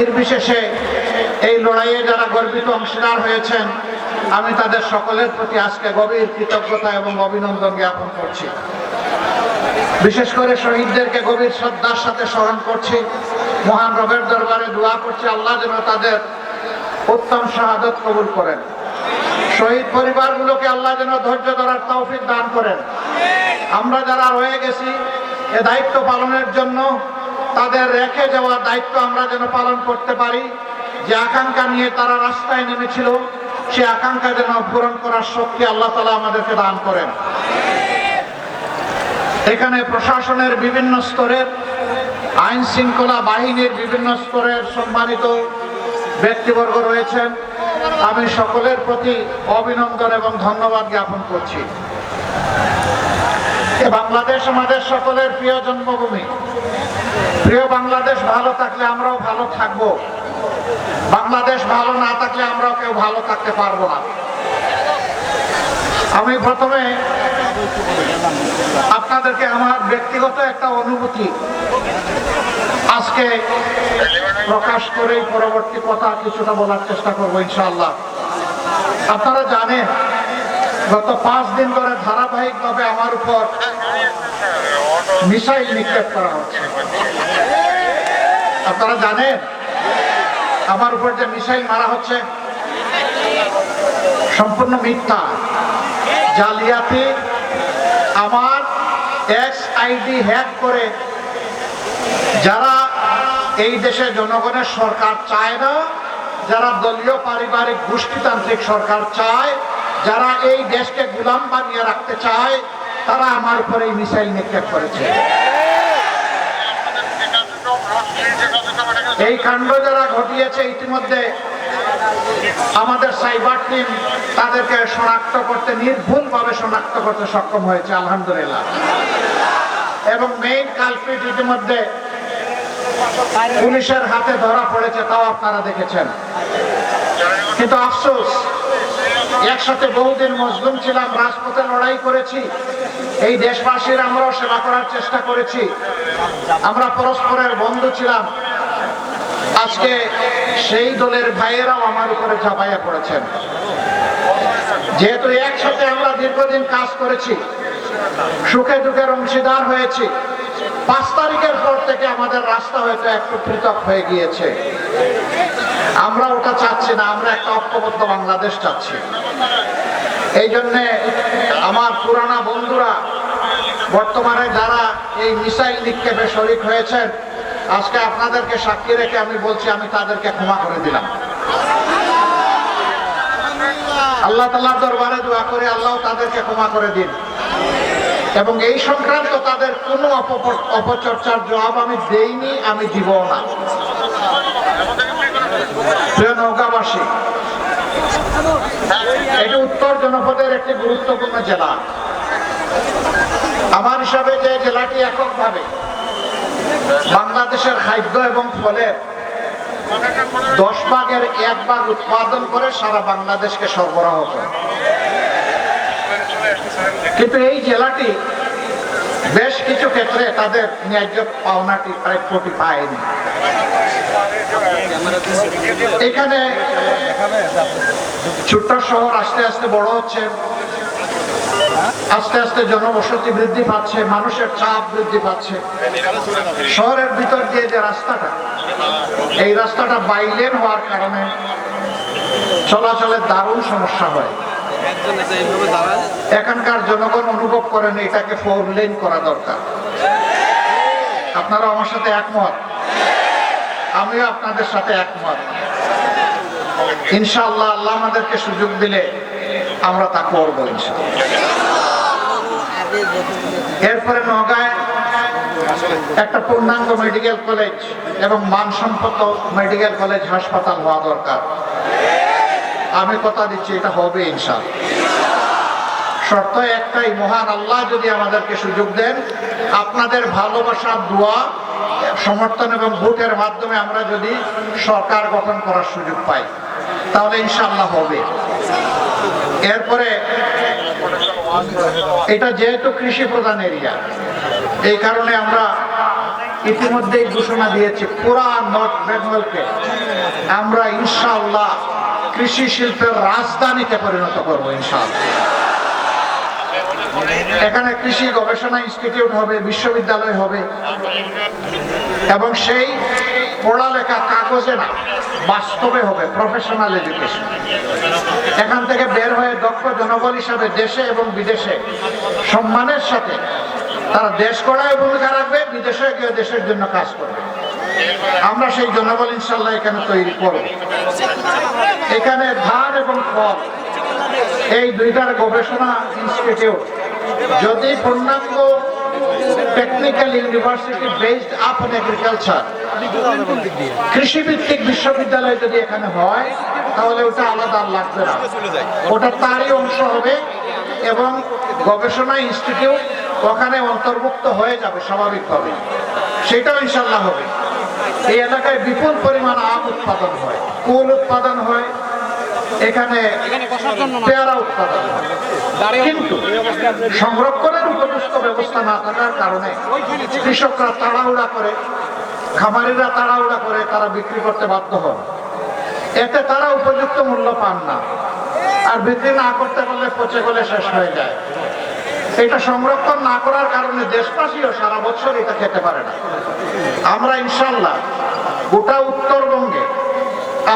নির্বিশেষে এই লড়াইয়ে যারা গর্বিত অংশীদার হয়েছেন, আমি তাদের সকলের প্রতি আজকে গভীর কৃতজ্ঞতা এবং অভিনন্দন জ্ঞাপন করছি। বিশেষ করে শহীদদেরকে গভীর শ্রদ্ধার সাথে স্মরণ করছি। মহান রবের দরবারে দোয়া করছি, আল্লাহ যেন তাদের উত্তম শাহাদত কবুল করেন। শহীদ পরিবারগুলোকে আল্লাহ যেন ধৈর্য ধরার তৌফিক দান করেন। আমরা যারা রয়ে গেছি, এ দায়িত্ব পালনের জন্য তাদের রেখে যাওয়া দায়িত্ব আমরা যেন পালন করতে পারি। যে আকাঙ্ক্ষা নিয়ে তারা রাস্তায় নেমেছিল, সে আকাঙ্ক্ষা যেন পূরণ করার শক্তি আল্লাহ তালা আমাদেরকে দান করেন। এখানে প্রশাসনের বিভিন্ন স্তরের, আইন শৃঙ্খলা বাহিনীর বিভিন্ন স্তরের সম্মানিত ব্যক্তিবর্গ রয়েছেন। আমি সকলের প্রতি অভিনন্দন এবং ধন্যবাদ জ্ঞাপন করছি। বাংলাদেশ, আমাদের সকলের প্রিয় জন্মভূমি। প্রিয় বাংলাদেশ, ভালো থাকলে আমরাও ভালো থাকব। বাংলাদেশ ভালো না থাকলে আমরাও কেউ ভালো থাকতে পারব না। আমি প্রথমে আপনাদেরকে আমার ব্যক্তিগত একটা অনুভূতি আজকে প্রকাশ করেই পরবর্তী কথা কিছুটা বলার চেষ্টা করব ইনশাআল্লাহ। আপনারা জানেন, গত পাঁচ দিন ধরে ধারাবাহিকভাবে আমার উপর মিসাইল নিক্ষেপ করা হচ্ছে। আপনারা জানেন, আমার উপর যে মিসাইল মারা হচ্ছে, সম্পূর্ণ মিথ্যা। জালিয়াতি আমার এক্স আইডি হ্যাক করে যারা এই দেশে জনগণের সরকার চায় না, যারা দলীয় পারিবারিক গোষ্ঠীতান্ত্রিক সরকার চায়, যারা এই দেশকে গুলাম বানিয়ে রাখতে চায়, তারা আমার উপরে এই মিসাইল নিক্ষেপ করেছে। এই কাণ্ড যারা ঘটিয়েছে ইতিমধ্যে আমাদের সাইবার টিম তাদেরকে শনাক্ত করতে, নির্ভুলভাবে শনাক্ত করতে সক্ষম হয়েছে, আলহামদুলিল্লাহ। এবং মেইন কালপিট ইতিমধ্যে পুলিশের হাতে ধরা পড়েছে, তাও আপনারা দেখেছেন। কিন্তু আফসোস, একসাথে বহুদিন মজলুম ছিলাম, রাজপথে লড়াই করেছি, এই দেশবাসীর আমরাও সেবা করার চেষ্টা করেছি। আমরা পরস্পরের বন্ধু ছিলাম আজকে সেই দলের ভাইয়েরাও আমার উপরে ঝাঁপাইয়া পড়েছেন। যেহেতু একসাথে আমরা দীর্ঘদিন কাজ করেছি, সুখে দুঃখের অংশীদার হয়েছি, পাঁচ তারিখের পর থেকে আমাদের রাস্তা হয়তো একটু পৃথক হয়ে গিয়েছে। আমরা ওটা চাচ্ছি না, আমরা একটা ঐক্যবদ্ধ বাংলাদেশ চাচ্ছি। এই জন্যে আমার পুরানা বন্ধুরা, বর্তমানে যারা এই মিসাইল নিক্ষেপে শরিক হয়েছেন আজকে আপনাদেরকে সাক্ষী রেখে আমি বলছি, আমি তাদেরকে ক্ষমা করে দিলাম। আল্লাহ তাল্লাহ দরবারে দোয়া করে আল্লাহ তাদেরকে ক্ষমা করে দিন। এবং এই সংক্রান্ত তাদের কোনো অপচর্চার জবাব আমি দেইনি, আমি দিব না। প্রিয় নৌকাবাসী এটি উত্তর জনপদের একটি গুরুত্বপূর্ণ জেলা। আমার হিসাবে যে জেলাটি এককভাবে বাংলাদেশের খাদ্য এবং ফলের দশ ভাগের এক ভাগ উৎপাদন করে সারা বাংলাদেশকে সরবরাহ করে। কিন্তু এই জেলাটি বেশ কিছু ক্ষেত্রে তাদের ন্যায্য পাওনাটি প্রাপ্যটি পায়নি। এখানে ছোট্ট শহর আস্তে আস্তে বড় হচ্ছে। আস্তে আস্তে জনবসতি বৃদ্ধি পাচ্ছে, মানুষের চাপ বৃদ্ধি পাচ্ছে। শহরের ভিতর দিয়ে যে রাস্তাটা, এই রাস্তাটা বাইলেন হওয়ার কারণে চলাচলের দারুণ সমস্যা হয়। এখানকার জনগণ অনুভব করেন এটাকে ফোর লেন করা দরকার। আপনারা আমার সাথে একমত? আমিও আপনাদের সাথে একমত। ইনশাআল্লাহ, আল্লাহ আমাদেরকে সুযোগ দিলে আমরা তা করব এরপরে নগায় একটা পূর্ণাঙ্গ মেডিকেল কলেজ এবং মানসম্পন্ন মেডিকেল কলেজ হাসপাতাল হওয়া দরকার। আমি কথা দিচ্ছি, এটা হবে ইনশাআল্লাহ। শর্ত একটাই, মহান আল্লাহ যদি আমাদেরকে সুযোগ দেন, আপনাদের ভালোবাসা দোয়া, সমর্থন এবং ভোটের মাধ্যমে আমরা যদি সরকার গঠন করার সুযোগ পাই, তাহলে ইনশাআল্লাহ হবে। এরপরে, এটা যেহেতু কৃষি প্রধান এরিয়া, এই কারণে আমরা ইতিমধ্যেই ঘোষণা দিয়েছি, পুরা নর্থ বেঙ্গলকে আমরা ইনশাআল্লাহ কৃষি শিল্পের রাজধানীতে পরিণত করব, ইনশাআল্লাহ। এখানে কৃষি গবেষণা ইনস্টিটিউট হবে, বিশ্ববিদ্যালয় হবে, এবং সেই পড়ালেখা কাগজে না, বাস্তবে হবে প্রফেশনাল এডুকেশন এখান থেকে বের হয়ে দক্ষ জনবল হিসাবে দেশে এবং বিদেশে সম্মানের সাথে তারা দেশ গড়ায় ভূমিকা রাখবে বিদেশে গিয়ে দেশের জন্য কাজ করবে। আমরা সেই জনবল ইনশাল্লাহ এখানে তৈরি করব। এখানে ধান এবং ফল, এই দুইটার গবেষণা ইনস্টিটিউট যদি পূর্ণাঙ্গ technical university based up on agriculture কৃষিভিত্তিক বিশ্ববিদ্যালয় যদি এখানে হয়, তাহলে ওটা আলাদা লাগবে না। ওটা তারই অংশ হবে এবং গবেষণা ইনস্টিটিউট ওখানে অন্তর্ভুক্ত হয়ে যাবে স্বাভাবিকভাবে সেটাও ইনশাল্লাহ হবে। এই এলাকায় বিপুল পরিমাণ আম উৎপাদন হয়, কুল উৎপাদন হয় এখানে পেয়ারা উৎপাদন। কিন্তু সংরক্ষণের উপযুক্ত ব্যবস্থা না থাকার কারণে কৃষকরা তাড়াহুড়া করে খামারিরা তাড়াহুড়া করে তারা বিক্রি করতে বাধ্য হন। এতে তারা উপযুক্ত মূল্য পান না। আর বিক্রি না করতে পারলে পচে গলে শেষ হয়ে যায়। এটা সংরক্ষণ না করার কারণে দেশবাসীও সারা বছর এটা খেতে পারে না। আমরা ইনশাল্লাহ গোটা উত্তরবঙ্গে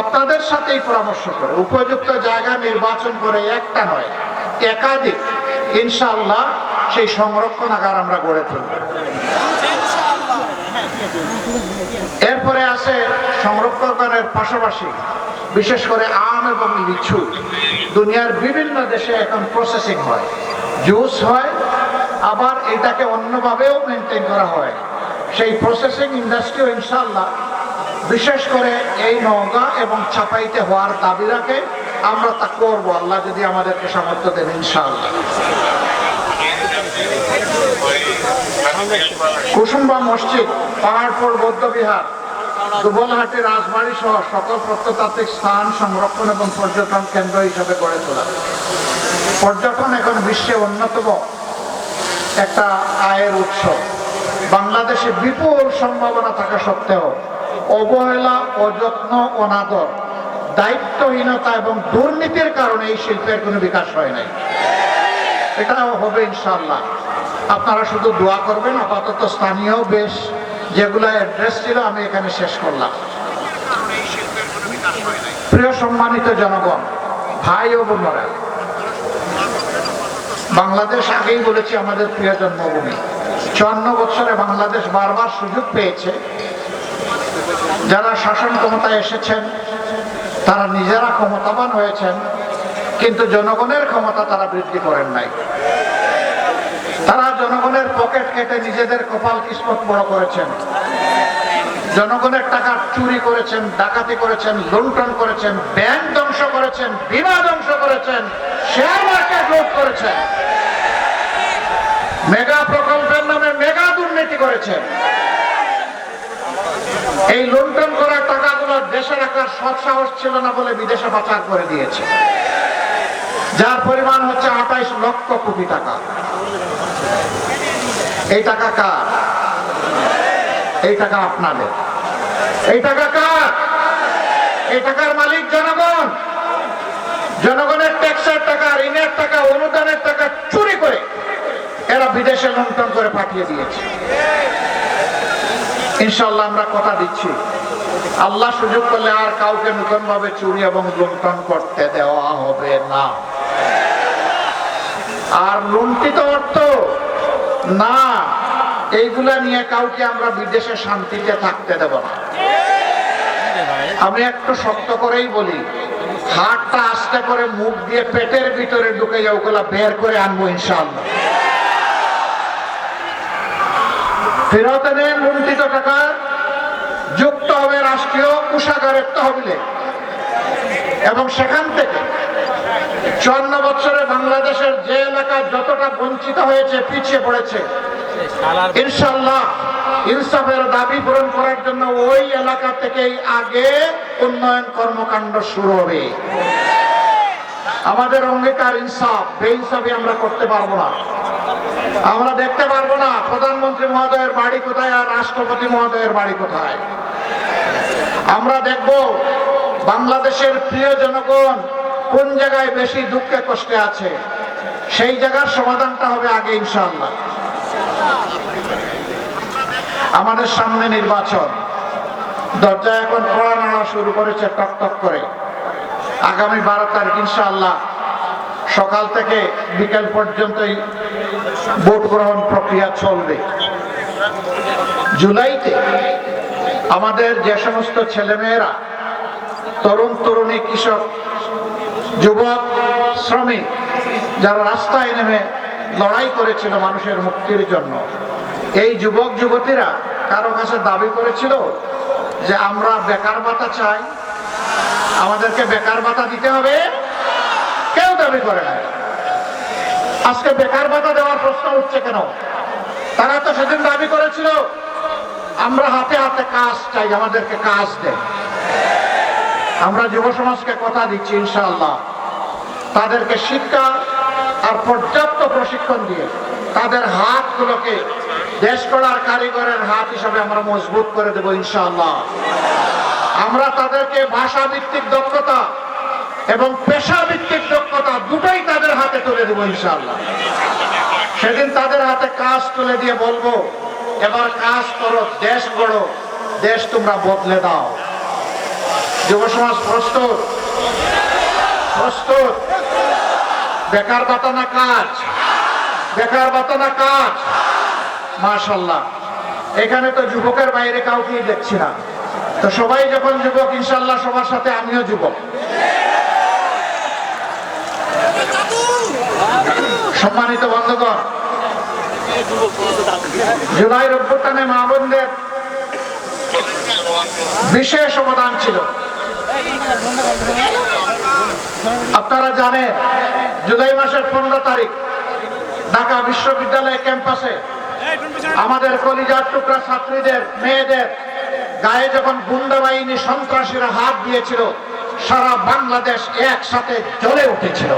আপনাদের সাথেই পরামর্শ করে। উপযুক্ত জায়গা নির্বাচন করে একটা নয়, একাধিক ইনশাল্লাহ সেই সংরক্ষণাগার আমরা গড়ে তুলব। এরপরে আছে সংরক্ষণের পাশাপাশি, বিশেষ করে আম এবং লিচু। দুনিয়ার বিভিন্ন দেশে এখন প্রসেসিং হয়। জুস হয়, আবার এটাকে অন্যভাবেও মেনটেন করা হয়। সেই প্রসেসিং ইন্ডাস্ট্রিও ইনশাল্লাহ বিশেষ করে এই নওগাঁ এবং ছাপাইতে হওয়ার দাবি রাখে আমরা তা করব। আল্লাহ যদি আমাদেরকে সামর্থ্য দেন, ইনশাআল্লাহ। কুসুম্বা মসজিদ, পাহাড়পুর, বৌদ্ধ বিহার, দুবলহাটি রাজবাড়ি সহ সকল প্রত্নতাত্ত্বিক স্থান সংরক্ষণ এবং পর্যটন কেন্দ্র হিসেবে গড়ে তোলা। পর্যটন এখন বিশ্বে অন্যতম একটা আয়ের উৎস। বাংলাদেশে বিপুল সম্ভাবনা থাকা সত্ত্বেও অবহেলা, অযত্ন, অনাদর, দায়িত্বহীনতা এবং দুর্নীতির কারণে এই শিল্পের কোনো বিকাশ হয় নাই। এটাও হবে ইনশাল্লাহ আপনারা শুধু দোয়া করবেন, আপাতত স্থানীয় বেশ যেগুলো অ্যাড্রেস ছিল আমি এখানে শেষ করলাম। প্রিয় সম্মানিত জনগণ, ভাই ও বোনরা, বাংলাদেশ আগেই বলেছি আমাদের প্রিয় জন্মভূমি। চুয়ান্ন বছরে বাংলাদেশ বারবার সুযোগ পেয়েছে। যারা শাসন ক্ষমতায় এসেছেন, তারা নিজেরা ক্ষমতাবান হয়েছেন, কিন্তু জনগণের ক্ষমতা তারা বৃদ্ধি করেন নাই। তারা জনগণের পকেট কেটে নিজেদের কপাল কিসমত বড় করেছেন। জনগণের টাকা চুরি করেছেন, ডাকাতি করেছেন, লুণ্ঠন করেছেন, ব্যাংক ধ্বংস করেছেন, বিমা ধ্বংস করেছেন শেয়ার মার্কেট লুট করেছেন। মেগা প্রকল্পের নামে মেগা দুর্নীতি করেছেন। এই লুণ্ঠন করা টাকাগুলো দেশে রাখার সৎ সাহস ছিল না বলে বিদেশে পাচার করে দিয়েছে। যার পরিমাণ হচ্ছে আঠাইশ লক্ষ কোটি টাকা। এই টাকা কার? এই টাকা আপনাদের। এই টাকা কার? এই টাকার মালিক জনগণ। জনগণের ট্যাক্সের টাকা, ঋণের টাকা, অনুদানের টাকা চুরি করে এরা বিদেশে লুণ্ঠন করে পাঠিয়ে দিয়েছে। ইনশাল্লাহ আমরা কথা দিচ্ছি। আল্লাহ সুযোগ করলে আর কাউকে নতুন ভাবে চুরি এবং লুণ্ঠন করতে দেওয়া হবে না। আর লুণ্ঠিত অর্থ না, এইগুলা নিয়ে কাউকে আমরা বিদেশে শান্তিতে থাকতে দেব না। আমি একটু শক্ত করেই বলি, হাতটা আস্তে করে মুখ দিয়ে পেটের ভিতরে ঢুকে যাও, ওগুলা বের করে আনব ইনশাল্লাহ ফেরত এনে লুণ্ঠিত টাকা যুক্ত হবে রাষ্ট্রীয় কোষাগারের তহবিলে। এবং সেখান থেকে চুয়ান্ন বছরে বাংলাদেশের যে এলাকা যতটা বঞ্চিত হয়েছে, পিছিয়ে পড়েছে ইনশাল্লাহ ইনসাফের দাবি পূরণ করার জন্য ওই এলাকা থেকেই আগে উন্নয়ন কর্মকাণ্ড শুরু হবে। আমাদের অঙ্গীকার ইনসাফ। বে ইনসাফি আমরা করতে পারব না। আমরা দেখতে পারব না, প্রধানমন্ত্রী মহোদয়ের বাড়ি কোথায় আর রাষ্ট্রপতি মহোদয়ের বাড়ি কোথায়? আমরা দেখব বাংলাদেশের প্রিয় জনগণ কোন জায়গায় বেশি দুঃখে কষ্টে আছে। সেই জায়গার সমাধানটা হবে আগে ইনশাল্লাহ আমাদের সামনে নির্বাচন। দরজা এখন পড়া শুরু করেছে টক টক করে। আগামী বারো তারিখ, ইনশাআল্লাহ। সকাল থেকে বিকেল পর্যন্তই ভোট গ্রহণ প্রক্রিয়া চলবে। জুলাইতে আমাদের যে সমস্ত ছেলেমেয়েরা, তরুণ তরুণী, কৃষক, যুবক, শ্রমিক, যারা রাস্তায় নেমে লড়াই করেছিল মানুষের মুক্তির জন্য, এই যুবক, যুবতীরা কারও কাছে দাবি করেছিল যে আমরা বেকার ভাতা চাই, আমাদেরকে বেকার ভাতা দিতে হবে। দাবি করে না আজকে বেকার ভাতা দেওয়ার প্রশ্ন উঠছে কেন? তারা তো সেদিন দাবি করেছিল, আমরা হাতে হাতে কাজ চাই, আমাদেরকে কাজ দেয় আমরা যুব সমাজকে কথা দিচ্ছি, ইনশাআল্লাহ। তাদেরকে শিক্ষা আর পর্যাপ্ত প্রশিক্ষণ দিয়ে তাদের হাতগুলোকে দেশ করার কারিগরের হাত হিসাবে আমরা মজবুত করে দেবো, ইনশাআল্লাহ। আমরা তাদেরকে ভাষা ভিত্তিক দক্ষতা এবং পেশা দুটোই তাদের হাতে তুলে দেবো ইনশাআল্লাহ। সেদিন তাদের হাতে কাজ তুলে দিয়ে বলব, এবার কাজ করো, দেশ গড়ো, দেশ তোমরা বদলে দাও। যুব সমাজ প্রস্তুত? প্রস্তুত? বেকার বাতানা কাজ? বেকার বাতা না কাজ? মাশাল্লাহ এখানে তো যুবকের বাইরে কাউকেই দেখছি না। তো সবাই যখন যুবক ইনশাল্লাহ সবার সাথে আমিও যুবক। সম্মানিত বন্ধুগণ, জুলাই অভ্যুত্থানে মা বোনদের বিশেষ অবদান ছিল। আপনারা জানেন, জুলাই মাসের পনেরো তারিখ ঢাকা বিশ্ববিদ্যালয় ক্যাম্পাসে আমাদের কলিজার টুকরা ছাত্রীদের, মেয়েদের গায়ে যখন গুন্ডা বাহিনী সন্ত্রাসীরা হাত দিয়েছিল, সারা বাংলাদেশ একসাথে জ্বলে উঠেছিল।